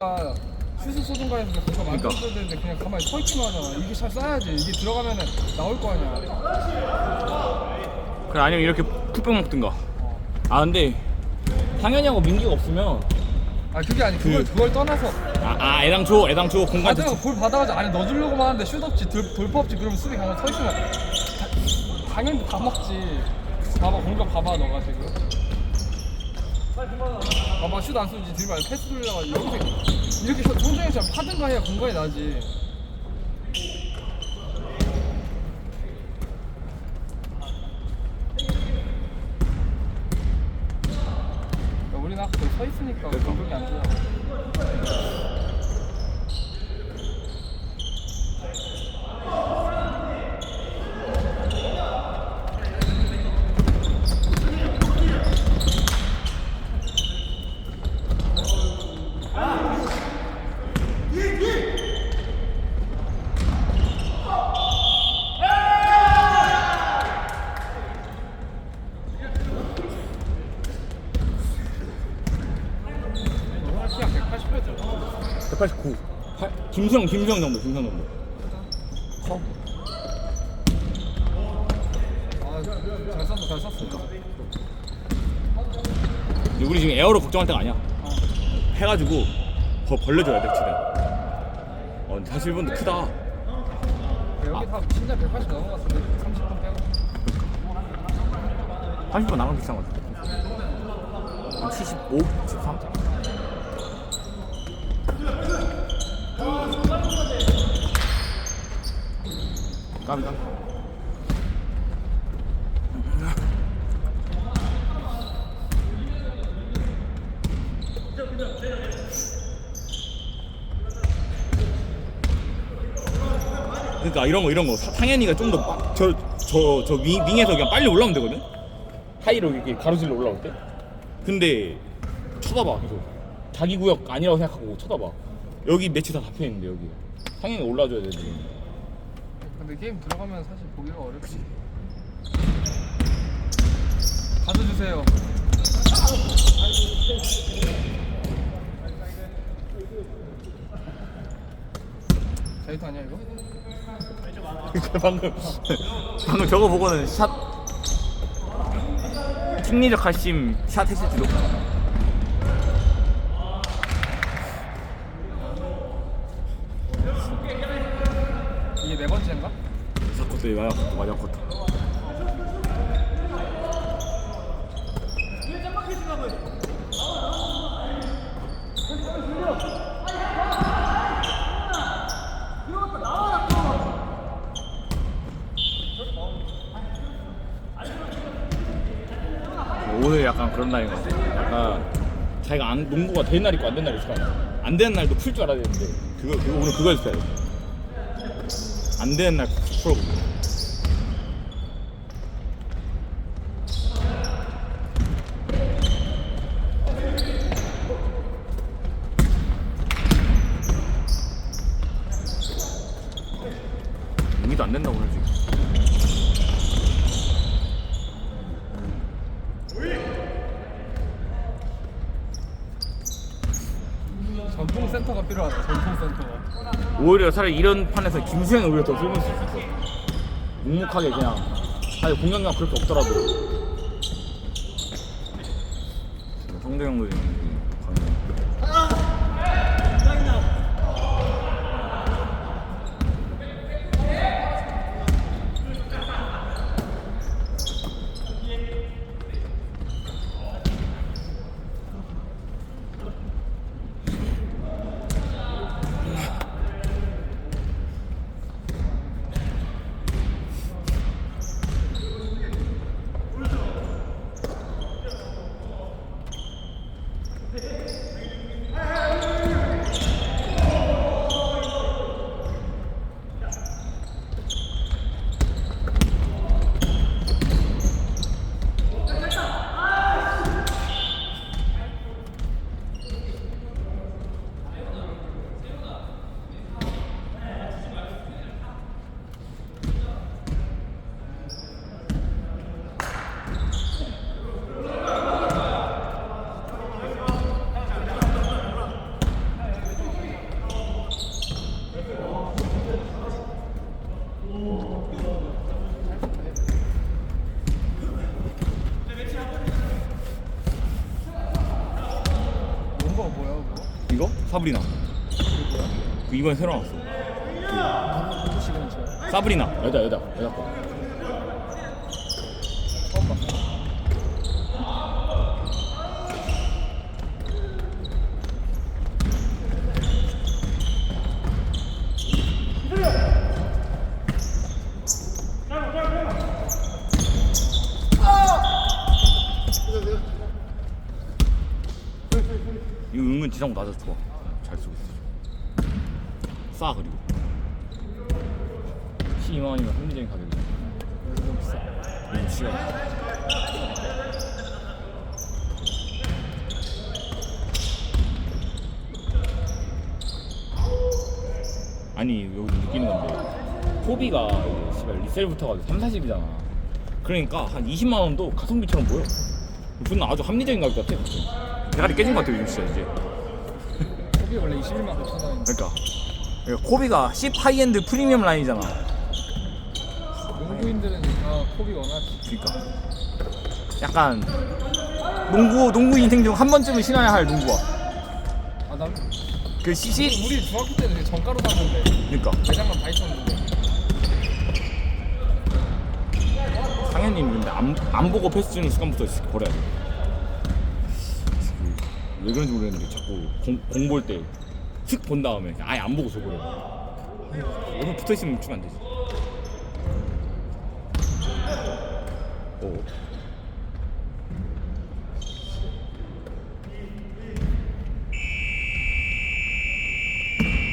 아, 슛을 쏘든가 해서 그거 그러니까. 만들어야 되는데 그냥 가만히 서 있기만 하잖아. 이게 잘 쏴야지. 이게 들어가면은 나올 거 아니야. 그래 아니면 이렇게 푹병 먹든가 아 근데 당연히하고 민기가 없으면 아 그게 아니 그걸 그- 그걸 떠나서 아, 아 애당초 애당초 공간 가드가 볼 받아가지고 안에 넣어주려고만 하는데 슛 없지 돌, 돌파 없지 그러면 수비 가만 서 있으면 다- 당연히 다 먹지. 봐봐 공격 봐봐 너가 지금. 봐봐 슛 안 쏘지 들면 패스 돌려가 여기서 이렇게 성정이처럼 하든가 해야 공간이 나지. 우리는 아까 서 있으니까 공격이 안 되잖아. 너가 키가 180이었잖아. 189 김수영 김수영 정도 김수영 정도 커. 아, 잘 쐈어, 잘 쐈어. 근데 우리 지금 에어로 걱정할 때가 아니야 해가지고 더 벌려줘야 돼 최대한 어 근데 사실 일본도 크다 여기 다 진짜 180 넘은 것 같은데 30분 빼고. 30분 나가면 비싼 것 같아 한 75? 73? 까비 까비 그러니까 이런 거 이런 거. 사- 상현이가 좀 더 저 저 저 윙에서 그냥 빨리 올라오면 되거든? 하이로 이렇게 가로질러 올라올 때? 근데 쳐다봐 계속. 자기 구역 아니라고 생각하고 쳐다봐. 여기 매치 다 잡혀 있는데 여기. 상현이 올라줘야 되는데 근데 게임 들어가면 사실 보기가 어렵지. 가져주세요. 자이트 아니야 이거? 그 방금 방금 저거 보고는 샷 승리적 할심 샷 했을지도 이게 네 번째인가? 사코트 마야 마야 코트 오늘 약간 그런 날인 것 같아. 약간 자기가 안, 농구가 되는 날 있고 안 되는 날 있잖아. 안 되는 날도 풀 줄 알아야 되는데 그거, 그거 오늘 그거 했어야 돼. 안 되는 날 풀어보고. 안 된다 오늘 지금. 전통 센터가 필요하다. 전통 센터가. 오히려 차라리 이런 판에서 김수영이 오히려 더 쏠릴 수 있어. 묵묵하게 그냥 사실 공격력 그렇게 없더라도 성대형도 지금 사브리나 그 이번에 새로 나왔어? 사브리나 여자 여자 여자 거. 이거 은근 지상보 낮아서 좋아 잘 쓰고 있어. 싸 그리고. 12만 원이면 합리적인 가격이야. 너무 비싸. 너무 치가. 아니 여기 느끼는 건데. 코비가 이제 씨발 리셀부터가 3, 40이잖아. 그러니까 한 20만 원도 가성비처럼 보여. 무슨 아주 합리적인 가격 같아 대가리 깨진 것 같아 요즘 진짜 이제 코비 원래 21만 9천 원인데. 그러니까, 그러니까 코비가 10 하이엔드 프리미엄 라인이잖아 농구인들은 다 코비 원하지. 그러니까 약간 농구 농구 인생 중 한 번쯤은 신어야 할 농구화 아, 난 그 CC 우리 중학교 때는 그냥 정가로 샀는데 그러니까 매장만 다 있었는데. 상현님 근데 안, 안 보고 패스 주는 습관부터 버려야 돼. 왜 그런지 모르겠는데 자꾸 공, 공볼 때 슥 본 다음에 그냥 아예 안 보고 줘버려. 너무 붙어 있으면 주면 안 되지. 오.